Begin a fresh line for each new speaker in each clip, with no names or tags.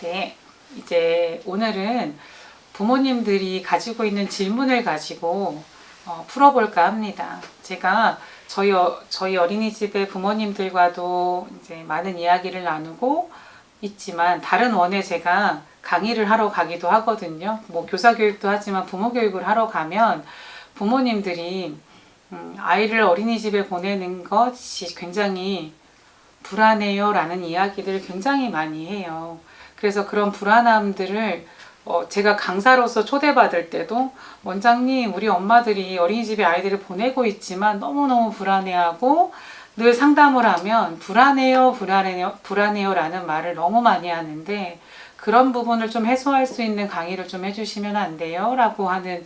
네, 이제 오늘은 부모님들이 가지고 있는 질문을 가지고 어, 풀어볼까 합니다. 제가 저희, 어, 저희 어린이집의 부모님들과도 이제 많은 이야기를 나누고 있지만 다른 원에 제가 강의를 하러 가기도 하거든요. 뭐 교사 교육도 하지만 부모 교육을 하러 가면 부모님들이 음, 아이를 어린이집에 보내는 것이 굉장히 불안해요 라는 이야기들을 굉장히 많이 해요. 그래서 그런 불안함들을 어, 제가 강사로서 초대받을 때도 원장님 우리 엄마들이 어린이집에 아이들을 보내고 있지만 너무너무 불안해하고 늘 상담을 하면 불안해요 불안해요 불안해요 라는 말을 너무 많이 하는데 그런 부분을 좀 해소할 수 있는 강의를 좀 해주시면 안 돼요? 라고 하는 어,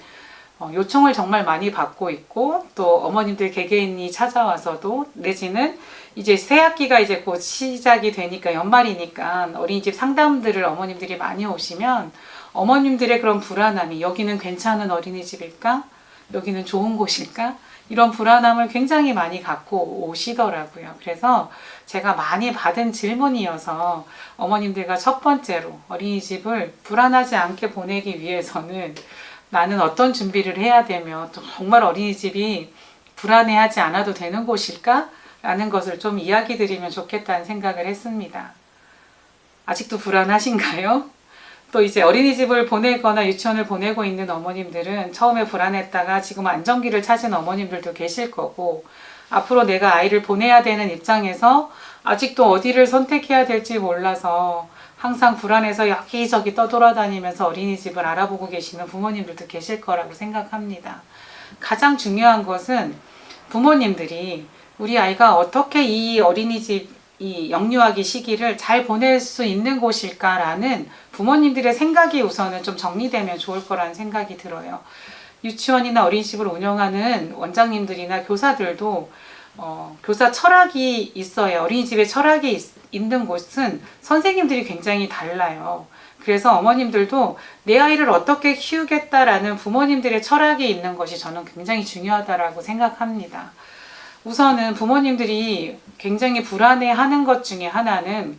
요청을 정말 많이 받고 있고 또 어머님들 개개인이 찾아와서도 내지는 이제 새 학기가 이제 곧 시작이 되니까 연말이니까 어린이집 상담들을 어머님들이 많이 오시면 어머님들의 그런 불안함이 여기는 괜찮은 어린이집일까? 여기는 좋은 곳일까? 이런 불안함을 굉장히 많이 갖고 오시더라고요. 그래서 제가 많이 받은 질문이어서 어머님들과 첫 번째로 어린이집을 불안하지 않게 보내기 위해서는 나는 어떤 준비를 해야 되며 또 정말 어린이집이 불안해하지 않아도 되는 곳일까? 라는 것을 좀 이야기 드리면 좋겠다는 생각을 했습니다. 아직도 불안하신가요? 또 이제 어린이집을 보내거나 유치원을 보내고 있는 어머님들은 처음에 불안했다가 지금 안정기를 찾은 어머님들도 계실 거고 앞으로 내가 아이를 보내야 되는 입장에서 아직도 어디를 선택해야 될지 몰라서 항상 불안해서 여기저기 떠돌아다니면서 어린이집을 알아보고 계시는 부모님들도 계실 거라고 생각합니다. 가장 중요한 것은 부모님들이 우리 아이가 어떻게 이 어린이집 이 영유아기 시기를 잘 보낼 수 있는 곳일까라는 부모님들의 생각이 우선은 좀 정리되면 좋을 거라는 생각이 들어요. 유치원이나 어린이집을 운영하는 원장님들이나 교사들도 어, 교사 철학이 있어요. 어린이집에 철학이 있, 있는 곳은 선생님들이 굉장히 달라요. 그래서 어머님들도 내 아이를 어떻게 키우겠다라는 부모님들의 철학이 있는 것이 저는 굉장히 중요하다라고 생각합니다. 우선은 부모님들이 굉장히 불안해 하는 것 중에 하나는,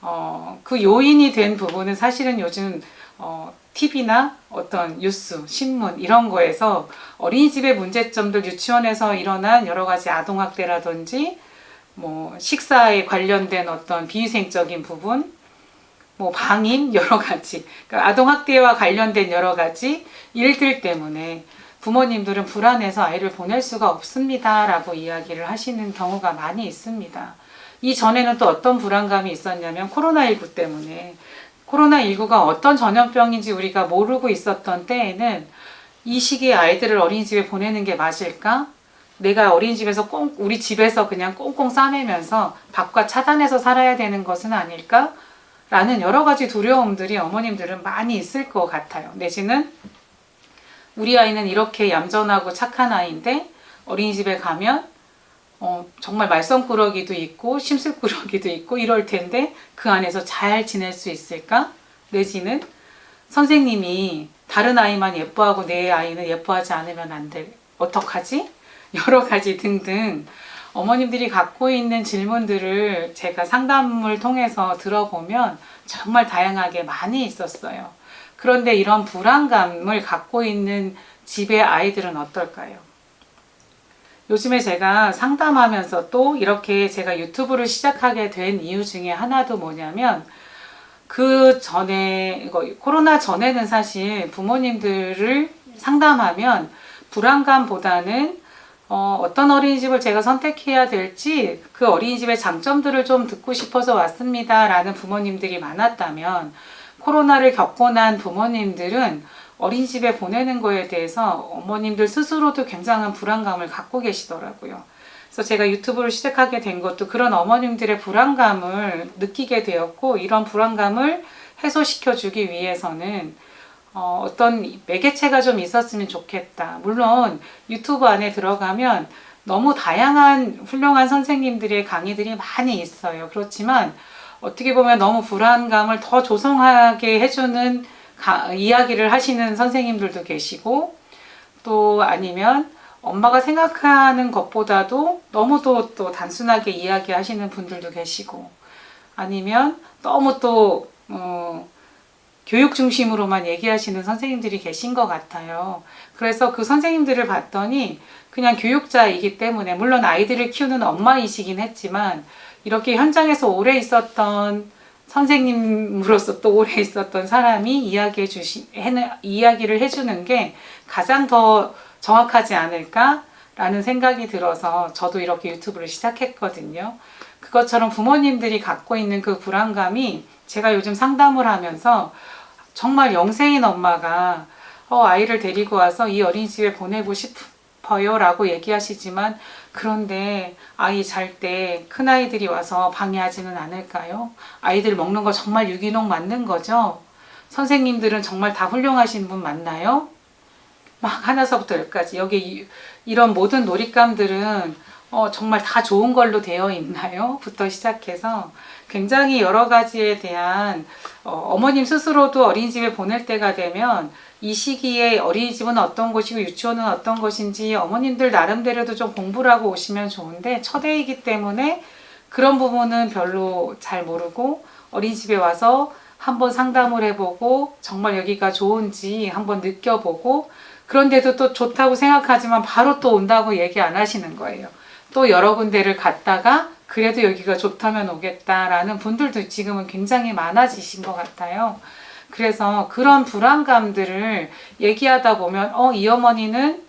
어, 그 요인이 된 부분은 사실은 요즘, 어, TV나 어떤 뉴스, 신문 이런 거에서 어린이집의 문제점들 유치원에서 일어난 여러 가지 아동학대라든지 뭐 식사에 관련된 어떤 비위생적인 부분, 뭐 방임 여러 가지 그러니까 아동 학대와 관련된 여러 가지 일들 때문에 부모님들은 불안해서 아이를 보낼 수가 없습니다라고 이야기를 하시는 경우가 많이 있습니다. 이 전에는 또 어떤 불안감이 있었냐면 코로나19 때문에 코로나19가 어떤 전염병인지 우리가 모르고 있었던 때에는 이 시기에 아이들을 어린이집에 보내는 게 맞을까? 내가 어린이집에서 꽁, 우리 집에서 그냥 꽁꽁 싸매면서 밖과 차단해서 살아야 되는 것은 아닐까? 라는 여러 가지 두려움들이 어머님들은 많이 있을 것 같아요. 내지는 우리 아이는 이렇게 얌전하고 착한 아이인데 어린이집에 가면 어, 정말 말썽꾸러기도 있고 심술꾸러기도 있고 이럴 텐데 그 안에서 잘 지낼 수 있을까? 내지는 선생님이 다른 아이만 예뻐하고 내 아이는 예뻐하지 않으면 안 돼. 어떡하지? 여러 가지 등등 어머님들이 갖고 있는 질문들을 제가 상담을 통해서 들어보면 정말 다양하게 많이 있었어요. 그런데 이런 불안감을 갖고 있는 집의 아이들은 어떨까요? 요즘에 제가 상담하면서 또 이렇게 제가 유튜브를 시작하게 된 이유 중에 하나도 뭐냐면 그 전에 코로나 전에는 사실 부모님들을 상담하면 불안감보다는 어, 어떤 어린이집을 제가 선택해야 될지 그 어린이집의 장점들을 좀 듣고 싶어서 왔습니다. 라는 부모님들이 많았다면 코로나를 겪고 난 부모님들은 어린이집에 보내는 거에 대해서 어머님들 스스로도 굉장한 불안감을 갖고 계시더라고요. 그래서 제가 유튜브를 시작하게 된 것도 그런 어머님들의 불안감을 느끼게 되었고 이런 불안감을 해소시켜 주기 위해서는 어, 어떤 매개체가 좀 있었으면 좋겠다. 물론 유튜브 안에 들어가면 너무 다양한 훌륭한 선생님들의 강의들이 많이 있어요. 그렇지만 어떻게 보면 너무 불안감을 더 조성하게 해주는 가, 이야기를 하시는 선생님들도 계시고 또 아니면 엄마가 생각하는 것보다도 너무도 또 단순하게 이야기하시는 분들도 계시고 아니면 너무 또 어, 교육 중심으로만 얘기하시는 선생님들이 계신 것 같아요. 그래서 그 선생님들을 봤더니 그냥 교육자이기 때문에 물론 아이들을 키우는 엄마이시긴 했지만 이렇게 현장에서 오래 있었던 선생님으로서 또 오래 있었던 사람이 이야기해 주시 이야기를 해주는 게 가장 더 정확하지 않을까라는 생각이 들어서 저도 이렇게 유튜브를 시작했거든요. 그것처럼 부모님들이 갖고 있는 그 불안감이 제가 요즘 상담을 하면서 정말 영세인 엄마가 어, 아이를 데리고 와서 이 어린이집에 보내고 싶어요 라고 얘기하시지만 그런데 아이 잘 때 큰아이들이 와서 방해하지는 않을까요? 아이들 먹는 거 정말 유기농 맞는 거죠? 선생님들은 정말 다 훌륭하신 분 맞나요? 막 하나서부터 열까지 여기 이- 이런 모든 놀잇감들은 어, 정말 다 좋은 걸로 되어 있나요? 부터 시작해서 굉장히 여러 가지에 대한 어, 머님 스스로도 어린이집에 보낼 때가 되면 이 시기에 어린이집은 어떤 곳이고 유치원은 어떤 것인지 어머님들 나름대로도 좀 공부를 하고 오시면 좋은데 첫 해이기 때문에 그런 부분은 별로 잘 모르고 어린이집에 와서 한번 상담을 해보고 정말 여기가 좋은지 한번 느껴보고 그런데도 또 좋다고 생각하지만 바로 또 온다고 얘기 안 하시는 거예요. 또 여러 군데를 갔다가 그래도 여기가 좋다면 오겠다라는 분들도 지금은 굉장히 많아지신 것 같아요. 그래서 그런 불안감들을 얘기하다 보면 어, 이 어머니는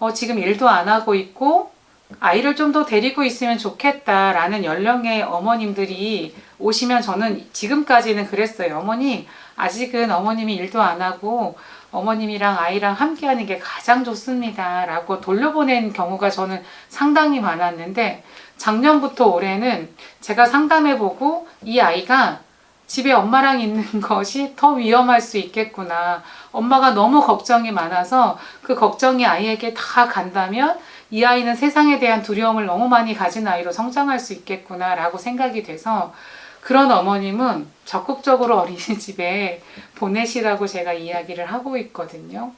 어, 지금 일도 안 하고 있고 아이를 좀 더 데리고 있으면 좋겠다라는 연령의 어머님들이 오시면 저는 지금까지는 그랬어요. 어머니, 아직은 어머님이 일도 안 하고 어머님이랑 아이랑 함께 하는 게 가장 좋습니다. 라고 돌려보낸 경우가 저는 상당히 많았는데 작년부터 올해는 제가 상담해보고 이 아이가 집에 엄마랑 있는 것이 더 위험할 수 있겠구나. 엄마가 너무 걱정이 많아서 그 걱정이 아이에게 다 간다면 이 아이는 세상에 대한 두려움을 너무 많이 가진 아이로 성장할 수 있겠구나라고 생각이 돼서 그런 어머님은 적극적으로 어린이집에 보내시라고 제가 이야기를 하고 있거든요.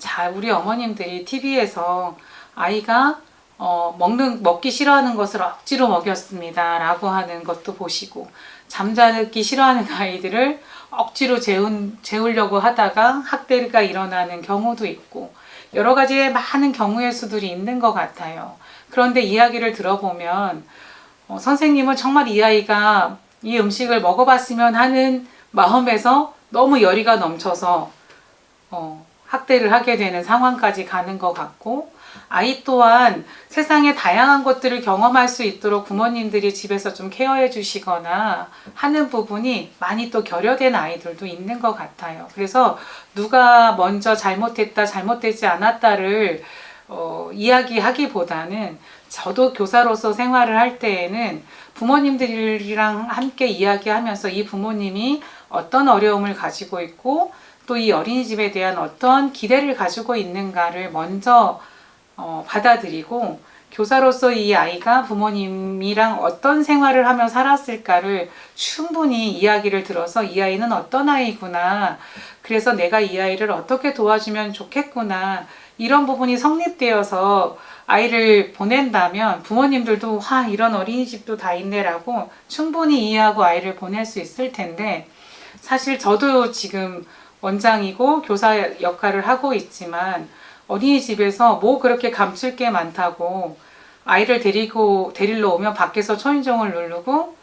자, 우리 어머님들이 TV에서 아이가 어, 먹는 먹기 싫어하는 것을 억지로 먹였습니다라고 하는 것도 보시고 잠자기 싫어하는 아이들을 억지로 재운, 재우려고 하다가 학대가 일어나는 경우도 있고 여러 가지의 많은 경우의 수들이 있는 것 같아요. 그런데 이야기를 들어보면 어, 선생님은 정말 이 아이가 이 음식을 먹어봤으면 하는 마음에서 너무 열의가 넘쳐서 어, 학대를 하게 되는 상황까지 가는 것 같고 아이 또한 세상의 다양한 것들을 경험할 수 있도록 부모님들이 집에서 좀 케어해 주시거나 하는 부분이 많이 또 결여된 아이들도 있는 것 같아요. 그래서 누가 먼저 잘못했다, 잘못되지 않았다를 어, 이야기하기보다는 저도 교사로서 생활을 할 때에는 부모님들이랑 함께 이야기하면서 이 부모님이 어떤 어려움을 가지고 있고 또 이 어린이집에 대한 어떤 기대를 가지고 있는가를 먼저 어, 받아들이고 교사로서 이 아이가 부모님이랑 어떤 생활을 하며 살았을까를 충분히 이야기를 들어서 이 아이는 어떤 아이구나. 그래서 내가 이 아이를 어떻게 도와주면 좋겠구나. 이런 부분이 성립되어서 아이를 보낸다면 부모님들도 와 이런 어린이집도 다 있네라고 충분히 이해하고 아이를 보낼 수 있을 텐데 사실 저도 지금 원장이고 교사 역할을 하고 있지만 어린이집에서 뭐 그렇게 감출 게 많다고 아이를 데리고 데리러 오면 밖에서 초인종을 누르고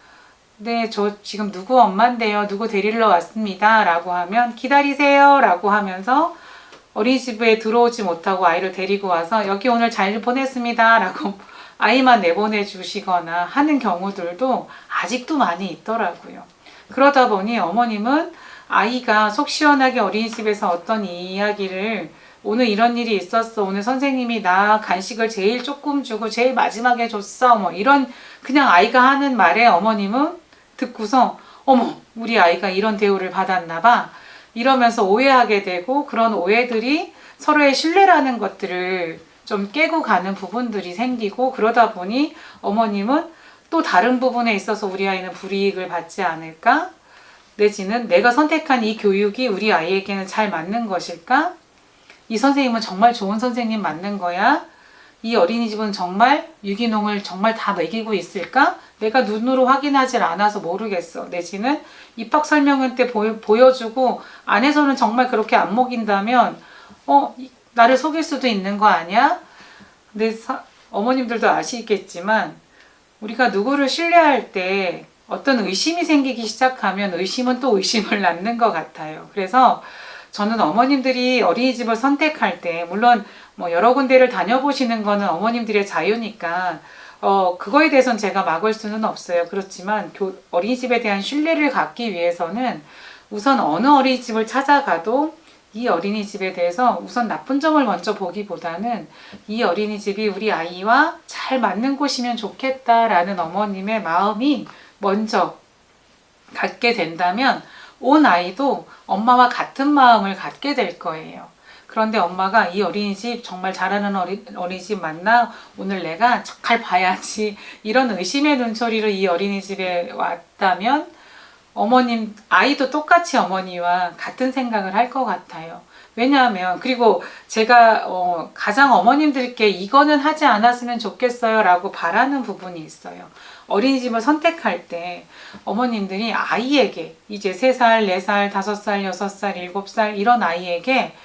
네, 저 지금 누구 엄마인데요. 누구 데리러 왔습니다. 라고 하면 기다리세요. 라고 하면서 어린이집에 들어오지 못하고 아이를 데리고 와서 여기 오늘 잘 보냈습니다. 라고 아이만 내보내 주시거나 하는 경우들도 아직도 많이 있더라고요. 그러다 보니 어머님은 아이가 속 시원하게 어린이집에서 어떤 이야기를 오늘 이런 일이 있었어. 오늘 선생님이 나 간식을 제일 조금 주고 제일 마지막에 줬어. 뭐 이런 그냥 아이가 하는 말에 어머님은 듣고서 어머 우리 아이가 이런 대우를 받았나 봐. 이러면서 오해하게 되고 그런 오해들이 서로의 신뢰라는 것들을 좀 깨고 가는 부분들이 생기고 그러다 보니 어머님은 또 다른 부분에 있어서 우리 아이는 불이익을 받지 않을까? 내지는 내가 선택한 이 교육이 우리 아이에게는 잘 맞는 것일까? 이 선생님은 정말 좋은 선생님 맞는 거야? 이 어린이집은 정말 유기농을 정말 다 먹이고 있을까? 내가 눈으로 확인하질 않아서 모르겠어. 내지는 입학 설명회 때 보여, 보여주고 안에서는 정말 그렇게 안 먹인다면 어 이- 나를 속일 수도 있는 거 아니야? 근데 사- 어머님들도 아시겠지만 우리가 누구를 신뢰할 때 어떤 의심이 생기기 시작하면 의심은 또 의심을 낳는 것 같아요. 그래서 저는 어머님들이 어린이집을 선택할 때 물론 뭐 여러 군데를 다녀보시는 거는 어머님들의 자유니까 어 그거에 대해서는 제가 막을 수는 없어요. 그렇지만 교, 어린이집에 대한 신뢰를 갖기 위해서는 우선 어느 어린이집을 찾아가도 이 어린이집에 대해서 우선 나쁜 점을 먼저 보기보다는 이 어린이집이 우리 아이와 잘 맞는 곳이면 좋겠다라는 어머님의 마음이 먼저 갖게 된다면 온 아이도 엄마와 같은 마음을 갖게 될 거예요. 그런데 엄마가 이 어린이집 정말 잘하는 어린, 어린이집 맞나? 오늘 내가 잘 봐야지. 이런 의심의 눈초리로 이 어린이집에 왔다면 어머님, 아이도 똑같이 어머니와 같은 생각을 할 것 같아요. 왜냐하면, 그리고 제가 어, 가장 어머님들께 이거는 하지 않았으면 좋겠어요 라고 바라는 부분이 있어요. 어린이집을 선택할 때 어머님들이 아이에게 이제 3살, 4살, 5살, 6살, 7살 이런 아이에게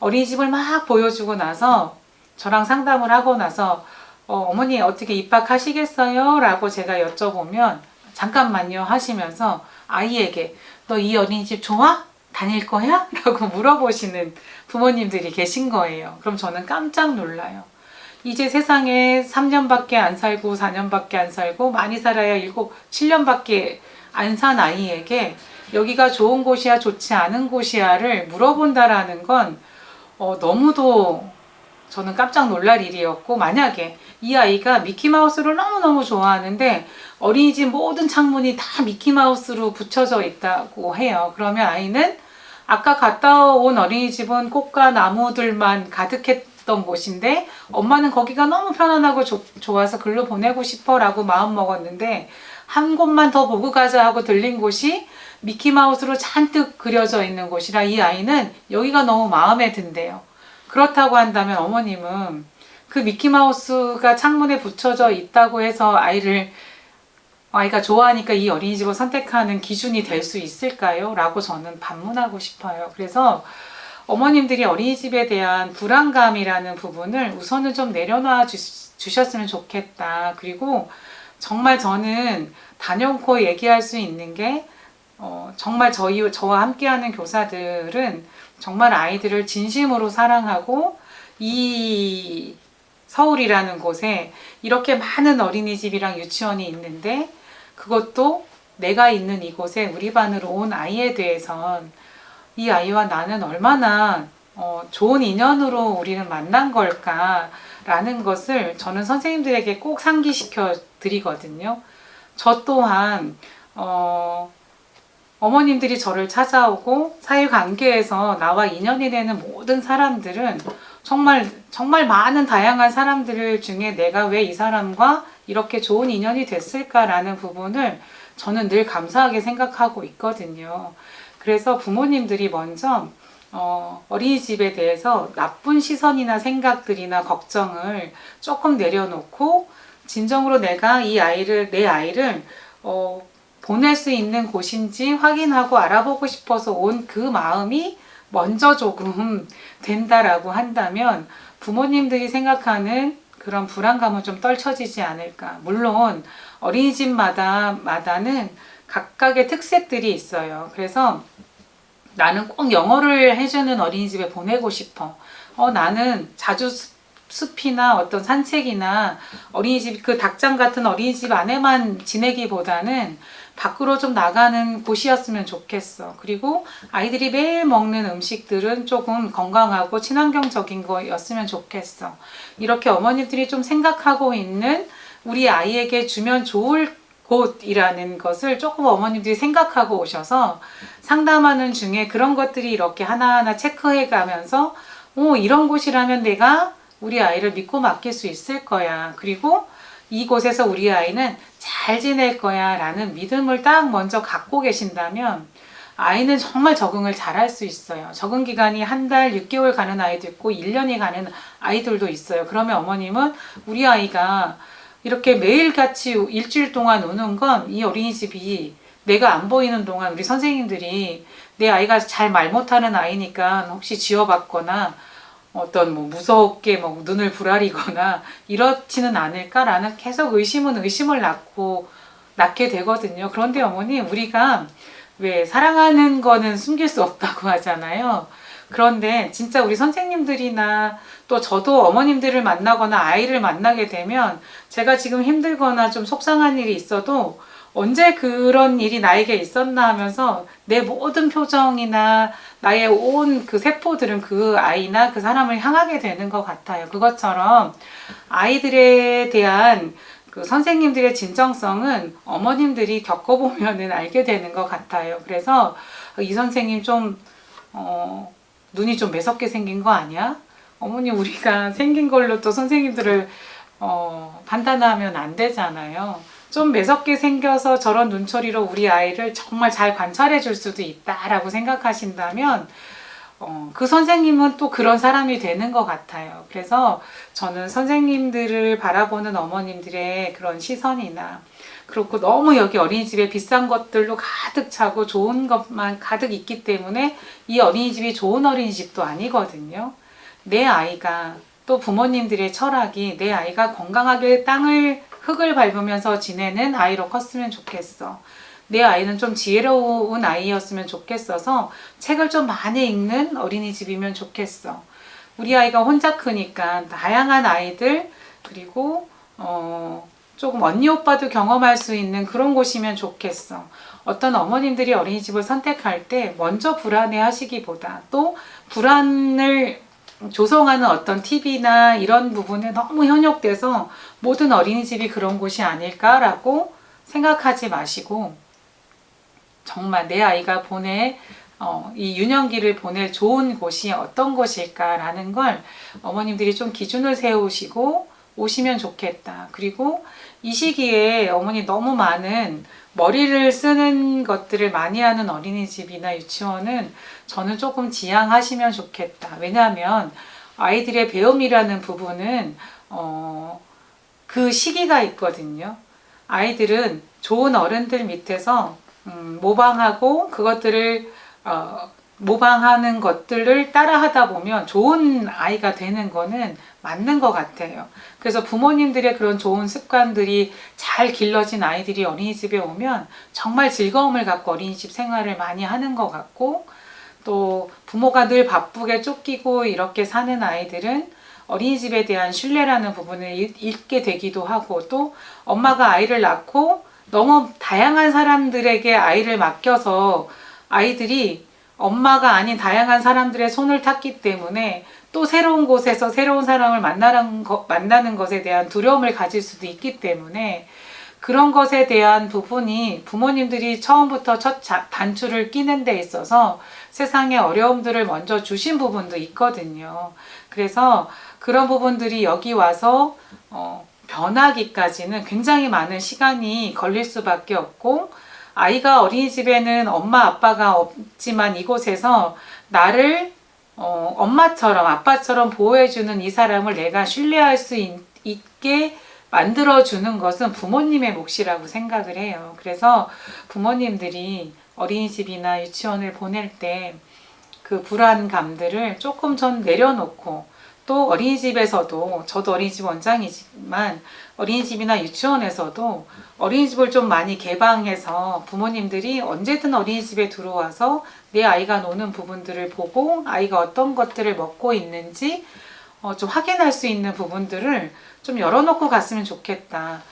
어린이집을 막 보여주고 나서 저랑 상담을 하고 나서 어, 어머니 어떻게 입학하시겠어요? 라고 제가 여쭤보면 잠깐만요 하시면서 아이에게 너 이 어린이집 좋아? 다닐 거야? 라고 물어보시는 부모님들이 계신 거예요. 그럼 저는 깜짝 놀라요. 이제 세상에 3년밖에 안 살고 4년밖에 안 살고 많이 살아야 7, 7년밖에 안 산 아이에게 여기가 좋은 곳이야 좋지 않은 곳이야를 물어본다라는 건 어, 너무도 저는 깜짝 놀랄 일이었고 만약에 이 아이가 미키마우스를 너무너무 좋아하는데 어린이집 모든 창문이 다 미키마우스로 붙여져 있다고 해요. 그러면 아이는 아까 갔다 온 어린이집은 꽃과 나무들만 가득했던 곳인데 엄마는 거기가 너무 편안하고 조- 좋아서 글로 보내고 싶어 라고 마음 먹었는데 한 곳만 더 보고 가자 하고 들린 곳이 미키마우스로 잔뜩 그려져 있는 곳이라 이 아이는 여기가 너무 마음에 든대요. 그렇다고 한다면 어머님은 그 미키마우스가 창문에 붙여져 있다고 해서 아이를 아이가 좋아하니까 이 어린이집을 선택하는 기준이 될 수 있을까요? 라고 저는 반문하고 싶어요. 그래서 어머님들이 어린이집에 대한 불안감이라는 부분을 우선은 좀 내려놔 주, 주셨으면 좋겠다. 그리고 정말 저는 단연코 얘기할 수 있는 게 어, 정말 저희 저와 함께하는 교사들은 정말 아이들을 진심으로 사랑하고 이 서울이라는 곳에 이렇게 많은 어린이집이랑 유치원이 있는데 그것도 내가 있는 이곳에 우리 반으로 온 아이에 대해선 이 아이와 나는 얼마나 어, 좋은 인연으로 우리는 만난 걸까라는 것을 저는 선생님들에게 꼭 상기시켜 드리거든요. 저 또한 어, 어머님들이 저를 찾아오고 사회 관계에서 나와 인연이 되는 모든 사람들은 정말 정말 많은 다양한 사람들 중에 내가 왜 이 사람과 이렇게 좋은 인연이 됐을까라는 부분을 저는 늘 감사하게 생각하고 있거든요. 그래서 부모님들이 먼저 어, 어린이집에 대해서 나쁜 시선이나 생각들이나 걱정을 조금 내려놓고 진정으로 내가 이 아이를 내 아이를 어, 보낼 수 있는 곳인지 확인하고 알아보고 싶어서 온 그 마음이 먼저 조금 된다라고 한다면 부모님들이 생각하는 그런 불안감은 좀 떨쳐지지 않을까. 물론 어린이집마다 마다는 각각의 특색들이 있어요. 그래서 나는 꼭 영어를 해주는 어린이집에 보내고 싶어. 어, 나는 자주 숲- 숲이나 어떤 산책이나 어린이집 그 닭장 같은 어린이집 안에만 지내기보다는 밖으로 좀 나가는 곳이었으면 좋겠어. 그리고 아이들이 매일 먹는 음식들은 조금 건강하고 친환경적인 거였으면 좋겠어. 이렇게 어머님들이 좀 생각하고 있는 우리 아이에게 주면 좋을 곳이라는 것을 조금 어머님들이 생각하고 오셔서 상담하는 중에 그런 것들이 이렇게 하나하나 체크해 가면서 오, 이런 곳이라면 내가 우리 아이를 믿고 맡길 수 있을 거야. 그리고 이곳에서 우리 아이는 잘 지낼 거야 라는 믿음을 딱 먼저 갖고 계신다면 아이는 정말 적응을 잘 할 수 있어요. 적응 기간이 한 달 6개월 가는 아이도 있고 1년이 가는 아이들도 있어요. 그러면 어머님은 우리 아이가 이렇게 매일같이 일주일 동안 오는 건 이 어린이집이 내가 안 보이는 동안 우리 선생님들이 내 아이가 잘 말 못하는 아이니까 혹시 지워봤거나 어떤 뭐 무섭게 뭐 눈을 부라리거나 이렇지는 않을까라는 계속 의심은 의심을 낳고 낳게 되거든요. 그런데 어머니 우리가 왜 사랑하는 거는 숨길 수 없다고 하잖아요. 그런데 진짜 우리 선생님들이나 또 저도 어머님들을 만나거나 아이를 만나게 되면 제가 지금 힘들거나 좀 속상한 일이 있어도 언제 그런 일이 나에게 있었나 하면서 내 모든 표정이나 나의 온 그 세포들은 그 아이나 그 사람을 향하게 되는 것 같아요. 그것처럼 아이들에 대한 그 선생님들의 진정성은 어머님들이 겪어보면은 알게 되는 것 같아요. 그래서 이 선생님 좀, 어, 눈이 좀 매섭게 생긴 거 아니야? 어머니 우리가 생긴 걸로 또 선생님들을 어, 판단하면 안 되잖아요. 좀 매섭게 생겨서 저런 눈초리로 우리 아이를 정말 잘 관찰해 줄 수도 있다라고 생각하신다면 어, 그 선생님은 또 그런 사람이 되는 것 같아요. 그래서 저는 선생님들을 바라보는 어머님들의 그런 시선이나 그렇고 너무 여기 어린이집에 비싼 것들로 가득 차고 좋은 것만 가득 있기 때문에 이 어린이집이 좋은 어린이집도 아니거든요. 내 아이가 또 부모님들의 철학이 내 아이가 건강하게 땅을 흙을 밟으면서 지내는 아이로 컸으면 좋겠어. 내 아이는 좀 지혜로운 아이였으면 좋겠어서 책을 좀 많이 읽는 어린이집이면 좋겠어. 우리 아이가 혼자 크니까 다양한 아이들 그리고 어 조금 언니 오빠도 경험할 수 있는 그런 곳이면 좋겠어. 어떤 어머님들이 어린이집을 선택할 때 먼저 불안해 하시기보다 또 불안을 조성하는 어떤 팁이나 이런 부분에 너무 현혹돼서 모든 어린이집이 그런 곳이 아닐까라고 생각하지 마시고 정말 내 아이가 보낼 어, 이 유년기를 보낼 좋은 곳이 어떤 곳일까라는 걸 어머님들이 좀 기준을 세우시고 오시면 좋겠다. 그리고 이 시기에 어머니 너무 많은 머리를 쓰는 것들을 많이 하는 어린이집이나 유치원은 저는 조금 지양하시면 좋겠다. 왜냐하면 아이들의 배움이라는 부분은 어, 그 시기가 있거든요. 아이들은 좋은 어른들 밑에서 음, 모방하고 그것들을 어, 모방하는 것들을 따라하다 보면 좋은 아이가 되는 거는 맞는 것 같아요. 그래서 부모님들의 그런 좋은 습관들이 잘 길러진 아이들이 어린이집에 오면 정말 즐거움을 갖고 어린이집 생활을 많이 하는 것 같고 또 부모가 늘 바쁘게 쫓기고 이렇게 사는 아이들은 어린이집에 대한 신뢰라는 부분을 잃게 되기도 하고 또 엄마가 아이를 낳고 너무 다양한 사람들에게 아이를 맡겨서 아이들이 엄마가 아닌 다양한 사람들의 손을 탔기 때문에 또 새로운 곳에서 새로운 사람을 만나는, 것에 대한 두려움을 가질 수도 있기 때문에 그런 것에 대한 부분이 부모님들이 처음부터 첫 자, 단추를 끼는 데 있어서 세상에 어려움들을 먼저 주신 부분도 있거든요. 그래서 그런 부분들이 여기 와서 어, 변하기까지는 굉장히 많은 시간이 걸릴 수밖에 없고 아이가 어린이집에는 엄마 아빠가 없지만 이곳에서 나를 어, 엄마처럼 아빠처럼 보호해주는 이 사람을 내가 신뢰할 수 있, 있게 만들어주는 것은 부모님의 몫이라고 생각을 해요. 그래서 부모님들이 어린이집이나 유치원을 보낼 때 그 불안감들을 조금 전 내려놓고 또 어린이집에서도 저도 어린이집 원장이지만 어린이집이나 유치원에서도 어린이집을 좀 많이 개방해서 부모님들이 언제든 어린이집에 들어와서 내 아이가 노는 부분들을 보고 아이가 어떤 것들을 먹고 있는지 어, 좀 확인할 수 있는 부분들을 좀 열어놓고 갔으면 좋겠다.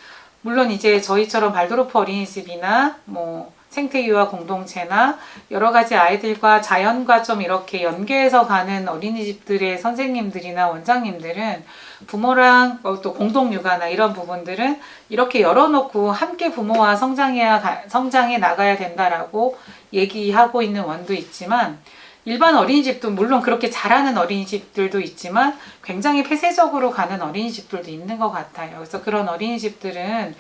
물론 이제 저희처럼 발도르프 어린이집이나 뭐 생태유아 공동체나 여러 가지 아이들과 자연과 좀 이렇게 연계해서 가는 어린이집들의 선생님들이나 원장님들은 부모랑 어, 또 공동 육아나 이런 부분들은 이렇게 열어놓고 함께 부모와 성장해야 성장해 나가야 된다라고 얘기하고 있는 원도 있지만 일반 어린이집도 물론 그렇게 잘하는 어린이집들도 있지만 굉장히 폐쇄적으로 가는 어린이집들도 있는 것 같아요. 그래서 그런 어린이집들은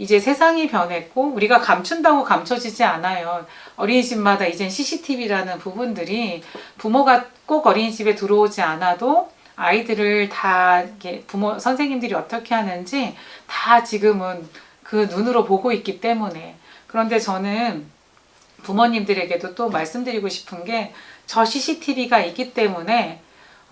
이제 세상이 변했고 우리가 감춘다고 감춰지지 않아요. 어린이집마다 이젠 CCTV라는 부분들이 부모가 꼭 어린이집에 들어오지 않아도 아이들을 다 부모 선생님들이 어떻게 하는지 다 지금은 그 눈으로 보고 있기 때문에 그런데 저는 부모님들에게도 또 말씀드리고 싶은 게 저 CCTV가 있기 때문에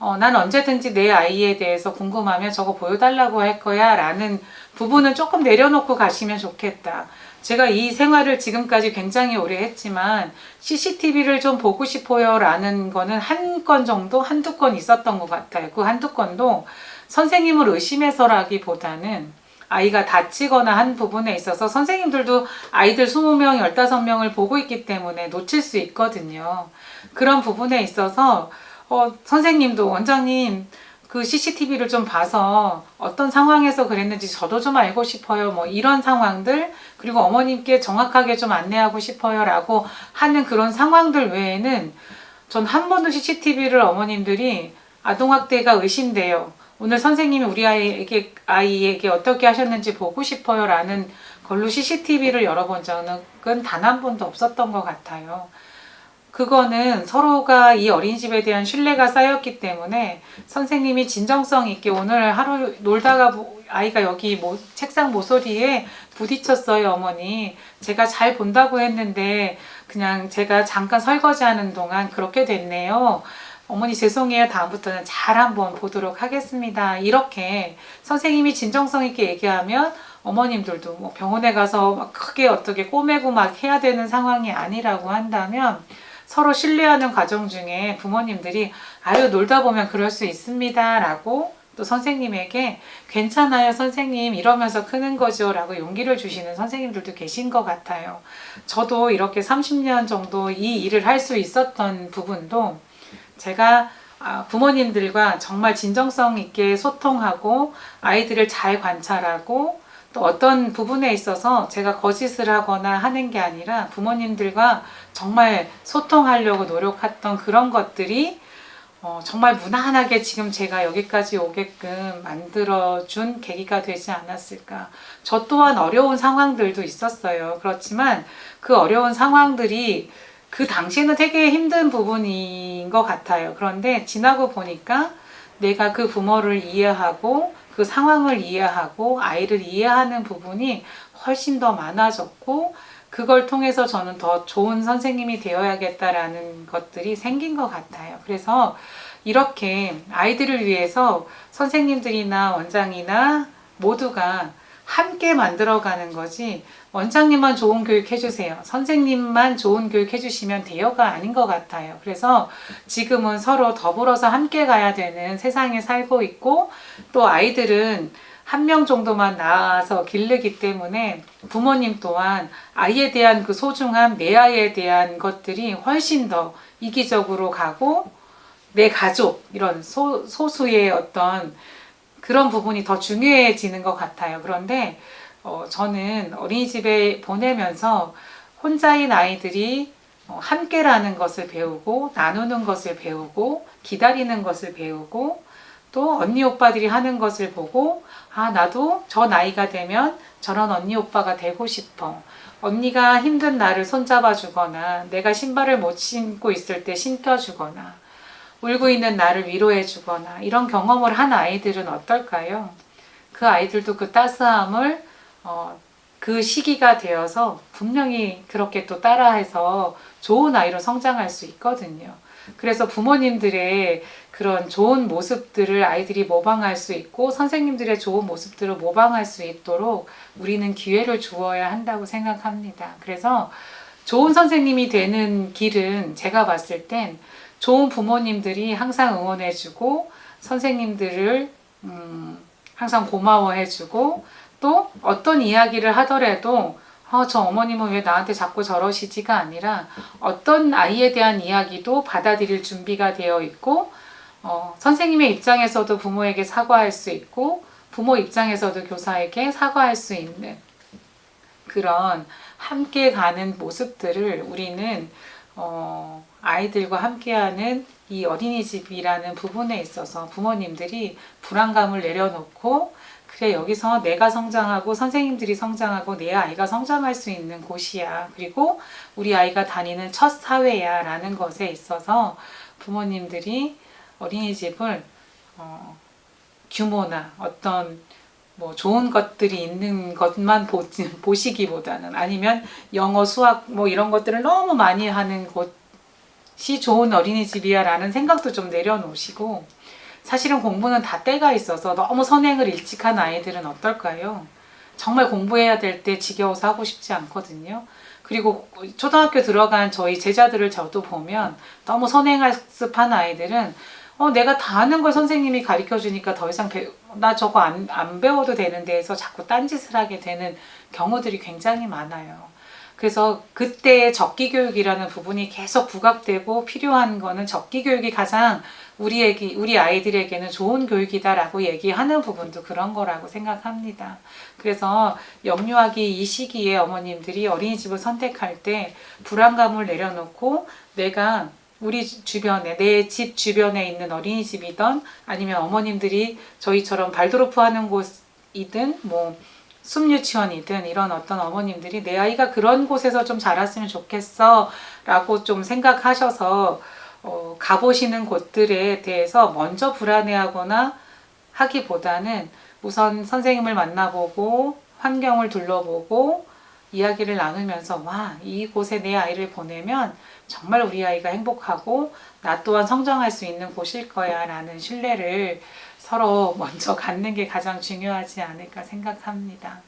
어, 난 언제든지 내 아이에 대해서 궁금하면 저거 보여달라고 할 거야 라는 부분은 조금 내려놓고 가시면 좋겠다. 제가 이 생활을 지금까지 굉장히 오래 했지만 CCTV를 좀 보고 싶어요 라는 거는 한 건 정도, 한두 건 있었던 것 같아요. 그 한두 건도 선생님을 의심해서라기보다는 아이가 다치거나 한 부분에 있어서 선생님들도 아이들 20명, 15명을 보고 있기 때문에 놓칠 수 있거든요. 그런 부분에 있어서 어, 선생님도 원장님 그 CCTV를 좀 봐서 어떤 상황에서 그랬는지 저도 좀 알고 싶어요. 뭐 이런 상황들 그리고 어머님께 정확하게 좀 안내하고 싶어요라고 하는 그런 상황들 외에는 전 한 번도 CCTV를 어머님들이 아동학대가 의심돼요. 오늘 선생님이 우리 아이에게 아이에게 어떻게 하셨는지 보고 싶어요라는 걸로 CCTV를 열어본 적은 단 한 번도 없었던 것 같아요. 그거는 서로가 이 어린이집에 대한 신뢰가 쌓였기 때문에 선생님이 진정성 있게 오늘 하루 놀다가 뭐- 아이가 여기 뭐 책상 모서리에 부딪혔어요, 어머니. 제가 잘 본다고 했는데 그냥 제가 잠깐 설거지 하는 동안 그렇게 됐네요. 어머니 죄송해요. 다음부터는 잘 한번 보도록 하겠습니다. 이렇게 선생님이 진정성 있게 얘기하면 어머님들도 뭐 병원에 가서 막 크게 어떻게 꼬매고 막 해야 되는 상황이 아니라고 한다면 서로 신뢰하는 과정 중에 부모님들이 아유 놀다 보면 그럴 수 있습니다 라고 또 선생님에게 괜찮아요 선생님 이러면서 크는 거죠 라고 용기를 주시는 선생님들도 계신 것 같아요. 저도 이렇게 30년 정도 이 일을 할 수 있었던 부분도 제가 아, 부모님들과 정말 진정성 있게 소통하고 아이들을 잘 관찰하고 또 어떤 부분에 있어서 제가 거짓을 하거나 하는 게 아니라 부모님들과 정말 소통하려고 노력했던 그런 것들이 어, 정말 무난하게 지금 제가 여기까지 오게끔 만들어준 계기가 되지 않았을까. 저 또한 어려운 상황들도 있었어요. 그렇지만 그 어려운 상황들이 그 당시에는 되게 힘든 부분인 것 같아요. 그런데 지나고 보니까 내가 그 부모를 이해하고 그 상황을 이해하고 아이를 이해하는 부분이 훨씬 더 많아졌고 그걸 통해서 저는 더 좋은 선생님이 되어야겠다라는 것들이 생긴 것 같아요. 그래서 이렇게 아이들을 위해서 선생님들이나 원장이나 모두가 함께 만들어가는 거지 원장님만 좋은 교육 해주세요. 선생님만 좋은 교육 해주시면 돼요가 아닌 것 같아요. 그래서 지금은 서로 더불어서 함께 가야 되는 세상에 살고 있고 또 아이들은 한 명 정도만 낳아서 기르기 때문에 부모님 또한 아이에 대한 그 소중함, 내 아이에 대한 것들이 훨씬 더 이기적으로 가고 내 가족, 이런 소, 소수의 어떤 그런 부분이 더 중요해지는 것 같아요. 그런데 어, 저는 어린이집에 보내면서 혼자인 아이들이 어, 함께라는 것을 배우고 나누는 것을 배우고 기다리는 것을 배우고 또 언니 오빠들이 하는 것을 보고 아 나도 저 나이가 되면 저런 언니 오빠가 되고 싶어. 언니가 힘든 나를 손잡아 주거나 내가 신발을 못 신고 있을 때 신겨 주거나 울고 있는 나를 위로해 주거나 이런 경험을 한 아이들은 어떨까요? 그 아이들도 그 따스함을 어, 그 시기가 되어서 분명히 그렇게 또 따라해서 좋은 아이로 성장할 수 있거든요. 그래서 부모님들의 그런 좋은 모습들을 아이들이 모방할 수 있고 선생님들의 좋은 모습들을 모방할 수 있도록 우리는 기회를 주어야 한다고 생각합니다. 그래서 좋은 선생님이 되는 길은 제가 봤을 땐 좋은 부모님들이 항상 응원해주고 선생님들을 음, 항상 고마워해주고 또 어떤 이야기를 하더라도 어, 저 어머님은 왜 나한테 자꾸 저러시지가 아니라 어떤 아이에 대한 이야기도 받아들일 준비가 되어 있고 어, 선생님의 입장에서도 부모에게 사과할 수 있고 부모 입장에서도 교사에게 사과할 수 있는 그런 함께 가는 모습들을 우리는 어, 아이들과 함께하는 이 어린이집이라는 부분에 있어서 부모님들이 불안감을 내려놓고 그래 여기서 내가 성장하고 선생님들이 성장하고 내 아이가 성장할 수 있는 곳이야. 그리고 우리 아이가 다니는 첫 사회야 라는 것에 있어서 부모님들이 어린이집을 어, 규모나 어떤 뭐 좋은 것들이 있는 것만 보지, 보시기보다는 아니면 영어, 수학 뭐 이런 것들을 너무 많이 하는 곳 이 좋은 어린이집이야 라는 생각도 좀 내려놓으시고 사실은 공부는 다 때가 있어서 너무 선행을 일찍 한 아이들은 어떨까요? 정말 공부해야 될 때 지겨워서 하고 싶지 않거든요. 그리고 초등학교 들어간 저희 제자들을 저도 보면 너무 선행학습한 아이들은 어, 내가 다 아는 걸 선생님이 가르쳐 주니까 더 이상 배, 나 저거 안, 안 배워도 되는데 해서 자꾸 딴짓을 하게 되는 경우들이 굉장히 많아요. 그래서 그때 적기 교육이라는 부분이 계속 부각되고 필요한 거는 적기 교육이 가장 우리에게 우리 아이들에게는 좋은 교육이다라고 얘기하는 부분도 그런 거라고 생각합니다. 그래서 영유아기 이 시기에 어머님들이 어린이집을 선택할 때 불안감을 내려놓고 내가 우리 주변에 내 집 주변에 있는 어린이집이던 아니면 어머님들이 저희처럼 발도로프 하는 곳이든 뭐 숨유치원이든 이런 어떤 어머님들이 내 아이가 그런 곳에서 좀 자랐으면 좋겠어 라고 좀 생각하셔서 어, 가보시는 곳들에 대해서 먼저 불안해하거나 하기보다는 우선 선생님을 만나보고 환경을 둘러보고 이야기를 나누면서 와 이곳에 내 아이를 보내면 정말 우리 아이가 행복하고 나 또한 성장할 수 있는 곳일 거야 라는 신뢰를 서로 먼저 갖는 게 가장 중요하지 않을까 생각합니다.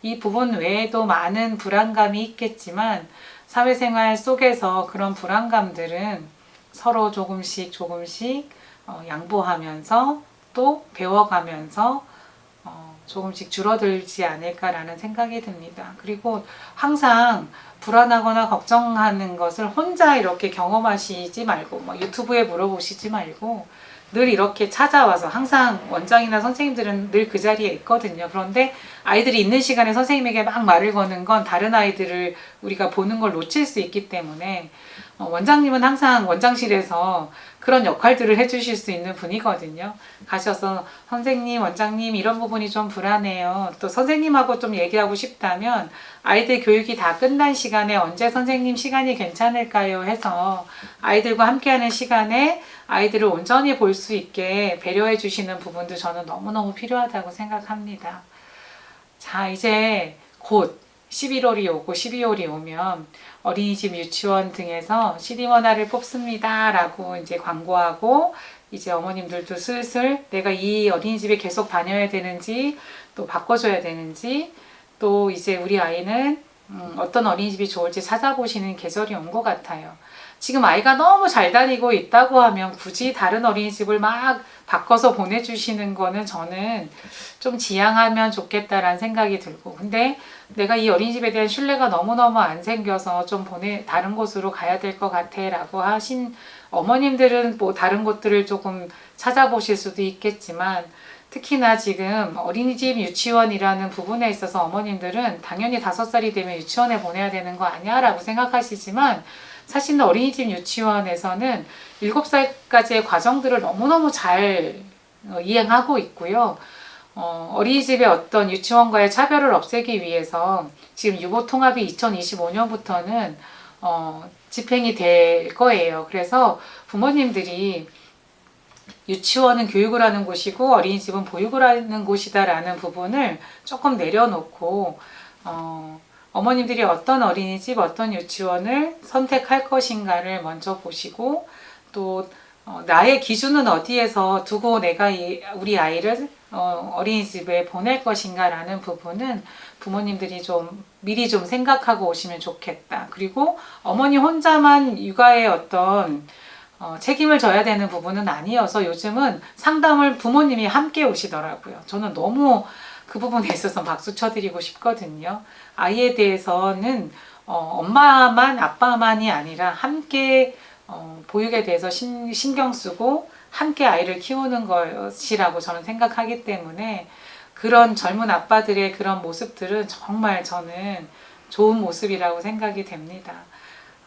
이 부분 외에도 많은 불안감이 있겠지만 사회생활 속에서 그런 불안감들은 서로 조금씩 조금씩 어, 양보하면서 또 배워가면서 어, 조금씩 줄어들지 않을까라는 생각이 듭니다. 그리고 항상 불안하거나 걱정하는 것을 혼자 이렇게 경험하시지 말고 뭐 유튜브에 물어보시지 말고 늘 이렇게 찾아와서 항상 원장이나 선생님들은 늘 그 자리에 있거든요. 그런데 아이들이 있는 시간에 선생님에게 막 말을 거는 건 다른 아이들을 우리가 보는 걸 놓칠 수 있기 때문에 어, 원장님은 항상 원장실에서 그런 역할들을 해주실 수 있는 분이거든요. 가셔서 선생님, 원장님 이런 부분이 좀 불안해요. 또 선생님하고 좀 얘기하고 싶다면 아이들 교육이 다 끝난 시간에 언제 선생님 시간이 괜찮을까요? 해서 아이들과 함께하는 시간에 아이들을 온전히 볼 수 있게 배려해 주시는 부분도 저는 너무너무 필요하다고 생각합니다. 자, 이제 곧 11월이 오고 12월이 오면 어린이집 유치원 등에서 시리머나를 뽑습니다. 라고 이제 광고하고 이제 어머님들도 슬슬 내가 이 어린이집에 계속 다녀야 되는지 또 바꿔줘야 되는지 또 이제 우리 아이는 음, 어떤 어린이집이 좋을지 찾아보시는 계절이 온 것 같아요. 지금 아이가 너무 잘 다니고 있다고 하면 굳이 다른 어린이집을 막 바꿔서 보내주시는 거는 저는 좀 지양하면 좋겠다라는 생각이 들고. 근데 내가 이 어린이집에 대한 신뢰가 너무너무 안 생겨서 좀 보내 다른 곳으로 가야 될 것 같아 라고 하신 어머님들은 뭐 다른 곳들을 조금 찾아보실 수도 있겠지만 특히나 지금 어린이집 유치원이라는 부분에 있어서 어머님들은 당연히 다섯 살이 되면 유치원에 보내야 되는 거 아니야? 라고 생각하시지만 사실은 어린이집 유치원에서는 일곱 살까지의 과정들을 너무너무 잘 어, 이행하고 있고요. 어, 어린이집의 어떤 유치원과의 차별을 없애기 위해서 지금 유보 통합이 2025년부터는 어, 집행이 될 거예요. 그래서 부모님들이 유치원은 교육을 하는 곳이고 어린이집은 보육을 하는 곳이다라는 부분을 조금 내려놓고 어, 어머님들이 어떤 어린이집, 어떤 유치원을 선택할 것인가를 먼저 보시고 또 어, 나의 기준은 어디에서 두고 내가 이, 우리 아이를 어, 어린이집에 보낼 것인가라는 부분은 부모님들이 좀 미리 좀 생각하고 오시면 좋겠다. 그리고 어머니 혼자만 육아의 어떤 어, 책임을 져야 되는 부분은 아니어서 요즘은 상담을 부모님이 함께 오시더라고요. 저는 너무 그 부분에 있어서 박수 쳐드리고 싶거든요. 아이에 대해서는 어, 엄마만 아빠만이 아니라 함께 어, 보육에 대해서 신, 신경 쓰고 함께 아이를 키우는 것이라고 저는 생각하기 때문에 그런 젊은 아빠들의 그런 모습들은 정말 저는 좋은 모습이라고 생각이 됩니다.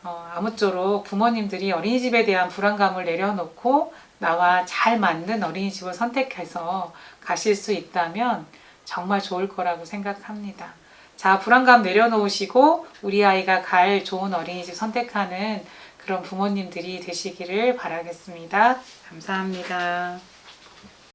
어, 아무쪼록 부모님들이 어린이집에 대한 불안감을 내려놓고 나와 잘 맞는 어린이집을 선택해서 가실 수 있다면 정말 좋을 거라고 생각합니다. 자, 불안감 내려놓으시고 우리 아이가 갈 좋은 어린이집 선택하는 그런 부모님들이 되시기를 바라겠습니다. 감사합니다.